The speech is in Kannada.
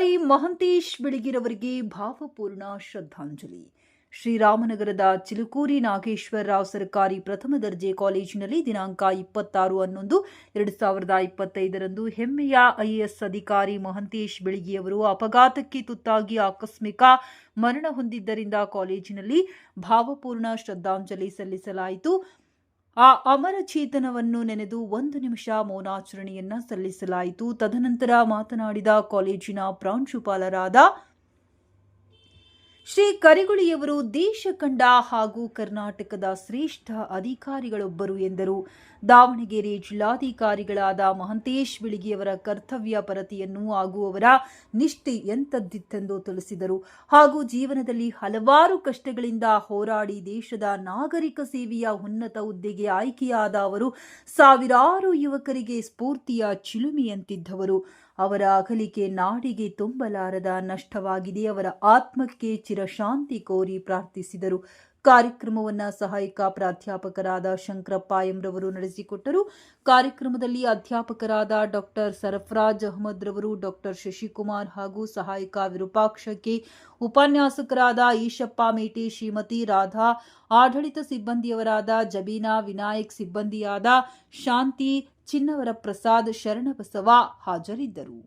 ಮಹಂತೇಶ್ ಬೆಳಗಿರವರಿಗೆ ಭಾವಪೂರ್ಣ ಶ್ರದ್ಧಾಂಜಲಿ. ಶ್ರೀರಾಮನಗರದ ಚಿಲುಕೂರಿ ನಾಗೇಶ್ವರ ರಾವ್ ಸರ್ಕಾರಿ ಪ್ರಥಮ ದರ್ಜೆ ಕಾಲೇಜಿನಲ್ಲಿ ದಿನಾಂಕ ಇಪ್ಪತ್ತಾರು ಹನ್ನೊಂದು, ಎರಡು ಸಾವಿರದ ಇಪ್ಪತ್ತೈದರಂದು ಹೆಮ್ಮೆಯ ಐಎಎಸ್ ಅಧಿಕಾರಿ ಮಹಂತೇಶ್ ಬೆಳಗಿಯವರು ಅಪಘಾತಕ್ಕೆ ತುತ್ತಾಗಿ ಆಕಸ್ಮಿಕ ಮರಣ ಹೊಂದಿದ್ದರಿಂದ ಕಾಲೇಜಿನಲ್ಲಿ ಭಾವಪೂರ್ಣ ಶ್ರದ್ಧಾಂಜಲಿ ಸಲ್ಲಿಸಲಾಯಿತು. ಆ ಅಮರ ಚೇತನವನ್ನು ನೆನೆದು ಒಂದು ನಿಮಿಷ ಮೌನಾಚರಣೆಯನ್ನ ಸಲ್ಲಿಸಲಾಯಿತು. ತದನಂತರ ಮಾತನಾಡಿದ ಕಾಲೇಜಿನ ಪ್ರಾಂಶುಪಾಲರಾದ ಶ್ರೀ ಕರಿಗುಳಿಯವರು ದೇಶ ಕಂಡ ಹಾಗೂ ಕರ್ನಾಟಕದ ಶ್ರೇಷ್ಠ ಅಧಿಕಾರಿಗಳೊಬ್ಬರು ಎಂದರು. ದಾವಣಗೆರೆ ಜಿಲ್ಲಾಧಿಕಾರಿಗಳಾದ ಮಹಂತೇಶ್ ಬಿಳಿಗಿಯವರ ಕರ್ತವ್ಯ ಪರತೆಯನ್ನು ಹಾಗೂ ಅವರ ನಿಷ್ಠೆ ಎಂಥದ್ದಿತ್ತೆಂದು ತಿಳಿಸಿದರು. ಹಾಗೂ ಜೀವನದಲ್ಲಿ ಹಲವಾರು ಕಷ್ಟಗಳಿಂದ ಹೋರಾಡಿ ದೇಶದ ನಾಗರಿಕ ಸೇವೆಯ ಉನ್ನತ ಹುದ್ದೆಗೆ ಆಯ್ಕೆಯಾದ ಅವರು ಸಾವಿರಾರು ಯುವಕರಿಗೆ ಸ್ಫೂರ್ತಿಯ ಚಿಲುಮೆಯಂತಿದ್ದವರು ಅವರ ಅಗಲಿಕೆ ನಾಡಿಗೆ ತುಂಬಲಾರದ ನಷ್ಟವಾಗಿದೆ. ಅವರ ಆತ್ಮಕ್ಕೆ ಚಿರಶಾಂತಿ ಕೋರಿ ಪ್ರಾರ್ಥಿಸಿದರು. ಕಾರ್ಯಕ್ರಮವನ್ನು ಸಹಾಯಕ ಪ್ರಾಧ್ಯಾಪಕರಾದ ಶಂಕರಪ್ಪ ಎಂರವರು ನಡೆಸಿಕೊಟ್ಟರು. ಕಾರ್ಯಕ್ರಮದಲ್ಲಿ ಅಧ್ಯಾಪಕರಾದ ಡಾಕ್ಟರ್ ಸರಫರಾಜ್ ಅಹಮದ್ ರವರು, ಡಾಕ್ಟರ್ ಶಶಿಕುಮಾರ್ ಹಾಗೂ ಸಹಾಯಕ ವಿರೂಪಾಕ್ಷಕ್ಕೆ ಉಪನ್ಯಾಸಕರಾದ ಈಶಪ್ಪ ಮೇಟಿ, ಶ್ರೀಮತಿ ರಾಧಾ, ಆಡಳಿತ ಸಿಬ್ಬಂದಿಯವರಾದ ಜಬೀನಾ, ವಿನಾಯಕ್ ಸಿಬ್ಬಂದಿಯಾದ ಶಾಂತಿ ಚಿನ್ನವರ ಪ್ರಸಾದ್ ಶರಣಬಸವ ಹಾಜರಿದ್ದರು.